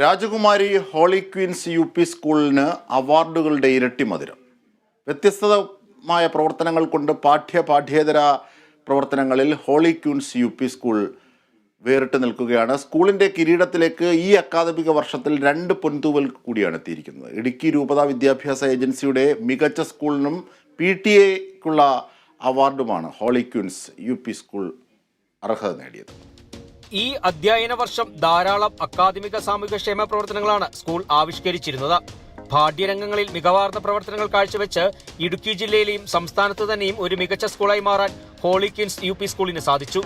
രാജകുമാരി holy Queens U P സ്കൂളിന് അവാർഡുകളുടെ ഇരട്ടി മധുരം. വ്യത്യസ്തമായ പ്രവർത്തനങ്ങൾ കൊണ്ട് പാഠ്യ പാഠ്യേതര പ്രവർത്തനങ്ങളിൽ Holy Queens U P school വേറിട്ട് നിൽക്കുകയാണ്. സ്കൂളിന്റെ കിരീടത്തിലേക്ക് ഈ അക്കാദമിക വർഷത്തിൽ രണ്ട് പൊൻതൂവൽ കൂടിയാണ് എത്തിയിരിക്കുന്നത്. ഇടുക്കി രൂപതാ വിദ്യാഭ്യാസ ഏജൻസിയുടെ മികച്ച സ്കൂളിനും പി ടി എക്കുള്ള അവാർഡുമാണ് Holy Queens U P school അർഹത നേടിയത്. ഈ അധ്യയന വർഷം ധാരാളം അക്കാദമിക സാമൂഹ്യക്ഷേമ പ്രവർത്തനങ്ങളാണ് സ്കൂൾ ആവിഷ്കരിച്ചിരുന്നത്. പാഠ്യരംഗങ്ങളിൽ മികവാർന്ന പ്രവർത്തനങ്ങൾ കാഴ്ചവെച്ച് ഇടുക്കി ജില്ലയിലെയും സംസ്ഥാനത്ത് തന്നെയും ഒരു മികച്ച സ്കൂളായി മാറാൻ ഹോളി കിൻസ് യു സ്കൂളിന് സാധിച്ചു.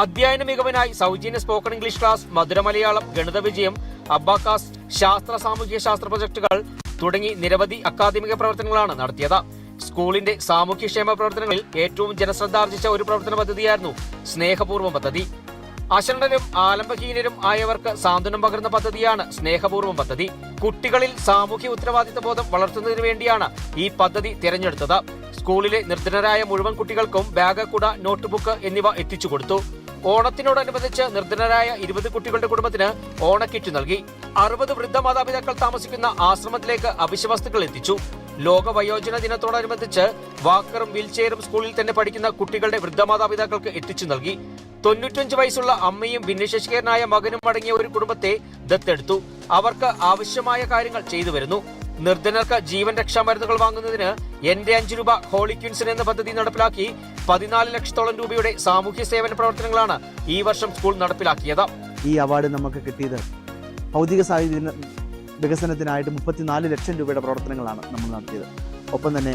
അധ്യയന മികവിനായി സൗജന്യ സ്പോക്കൺ ഇംഗ്ലീഷ് ക്ലാസ് മധുരമലയാളം ഗണിത വിജയം അബ്ബാക്കാസ് ശാസ്ത്ര സാമൂഹ്യ ശാസ്ത്ര പ്രൊജക്ടുകൾ തുടങ്ങി നിരവധി അക്കാദമിക പ്രവർത്തനങ്ങളാണ് നടത്തിയത്. സ്കൂളിന്റെ സാമൂഹ്യക്ഷേമ പ്രവർത്തനങ്ങളിൽ ഏറ്റവും ജനശ്രദ്ധ ആർജിച്ച ഒരു പ്രവർത്തന പദ്ധതിയായിരുന്നു സ്നേഹപൂർവം പദ്ധതി. അശണ്ടനും ആലംബഹീനരും ആയവർക്ക് സാന്ത്വനം പകർന്ന പദ്ധതിയാണ് സ്നേഹപൂർവം പദ്ധതി. കുട്ടികളിൽ സാമൂഹ്യ ഉത്തരവാദിത്ത ബോധം വളർത്തുന്നതിന് വേണ്ടിയാണ് ഈ പദ്ധതി തിരഞ്ഞെടുത്തത്. സ്കൂളിലെ നിർദ്ധനരായ മുഴുവൻ കുട്ടികൾക്കും ബാഗ് കുട നോട്ട്ബുക്ക് എന്നിവ എത്തിച്ചു കൊടുത്തു. ഓണത്തിനോടനുബന്ധിച്ച് നിർധനരായ ഇരുപത് കുട്ടികളുടെ കുടുംബത്തിന് ഓണക്കിറ്റ് നൽകി. അറുപത് വൃദ്ധ മാതാപിതാക്കൾ താമസിക്കുന്ന ആശ്രമത്തിലേക്ക് അവശ്യവസ്തുക്കൾ എത്തിച്ചു. ലോക വയോജന ദിനത്തോടനുബന്ധിച്ച് വാക്കറും വീൽചെയറും സ്കൂളിൽ തന്നെ പഠിക്കുന്ന കുട്ടികളുടെ വൃദ്ധ മാതാപിതാക്കൾക്ക് എത്തിച്ചു നൽകി. തൊണ്ണൂറ്റഞ്ച് വയസ്സുള്ള അമ്മയും ഭിന്നശേഷികരനായ മകനും അടങ്ങിയ ഒരു കുടുംബത്തെ ദത്തെടുത്തു. അവർക്ക് ആവശ്യമായ കാര്യങ്ങൾ ചെയ്തു വരുന്നു. നിർധനർക്ക് ജീവൻ രക്ഷാ മരുന്നുകൾ വാങ്ങുന്നതിന് എന്റെ അഞ്ചു രൂപ ഹോളിക്വിൻസ് എന്ന പദ്ധതി നടപ്പിലാക്കി പതിനാല് ലക്ഷത്തോളം രൂപയുടെ സാമൂഹ്യ സേവന പ്രവർത്തനങ്ങളാണ് ഈ വർഷം സ്കൂൾ നടപ്പിലാക്കിയത്. ഈ അവാർഡ് നമുക്ക് കിട്ടിയത് ഭൗതിക സാഹചര്യ വികസനത്തിനായിട്ട് മുപ്പത്തിനാല് ലക്ഷം രൂപയുടെ പ്രവർത്തനങ്ങളാണ് നമ്മൾ നടത്തിയത്. ഒപ്പം തന്നെ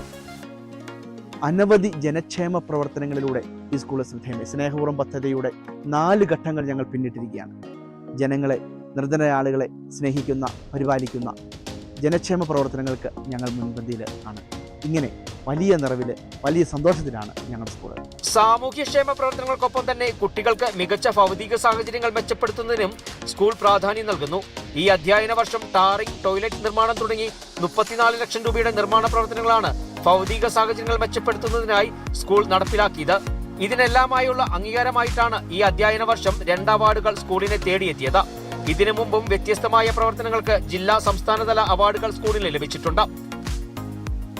അനവധി ജനക്ഷേമ പ്രവർത്തനങ്ങളിലൂടെ ഈ സ്കൂൾ ശ്രദ്ധേയമായി. സ്നേഹപൂർവം പദ്ധതിയുടെ നാല് ഘട്ടങ്ങൾ ഞങ്ങൾ പിന്നിട്ടിരിക്കുകയാണ്. ജനങ്ങളെ നിർധന ആളുകളെ സ്നേഹിക്കുന്ന പരിപാലിക്കുന്ന ജനക്ഷേമ പ്രവർത്തനങ്ങൾക്ക് ഞങ്ങൾ മുൻപന്തിയിൽ ആണ് ഇങ്ങനെ വലിയ നിറവിൽ വലിയ സന്തോഷത്തിലാണ് ഞങ്ങളുടെ സ്കൂൾ സാമൂഹ്യക്ഷേമ പ്രവർത്തനങ്ങൾക്കൊപ്പം തന്നെ കുട്ടികൾക്ക് മികച്ച ഭൗതിക സാഹചര്യങ്ങൾ മെച്ചപ്പെടുത്തുന്നതിനും സ്കൂൾ പ്രാധാന്യം നൽകുന്നു. ഈ അധ്യയന വർഷം ടാറിംഗ് ടോയ്ലറ്റ് നിർമ്മാണം തുടങ്ങി മുപ്പത്തിനാല് ലക്ഷം രൂപയുടെ നിർമ്മാണ പ്രവർത്തനങ്ങളാണ് ഭൗതിക സാഹചര്യങ്ങൾ മെച്ചപ്പെടുത്തുന്നതിനായി സ്കൂൾ നടപ്പിലാക്കിയത്. ഇതിനെല്ലാമായുള്ള അംഗീകാരമായിട്ടാണ് ഈ അധ്യയന വർഷം രണ്ട് അവാർഡുകൾ സ്കൂളിനെ തേടിയെത്തിയത്. ഇതിനു മുമ്പും വ്യത്യസ്തമായ പ്രവർത്തനങ്ങൾക്ക് ജില്ലാ സംസ്ഥാനതല അവാർഡുകൾ സ്കൂളിന് ലഭിച്ചിട്ടുണ്ട്.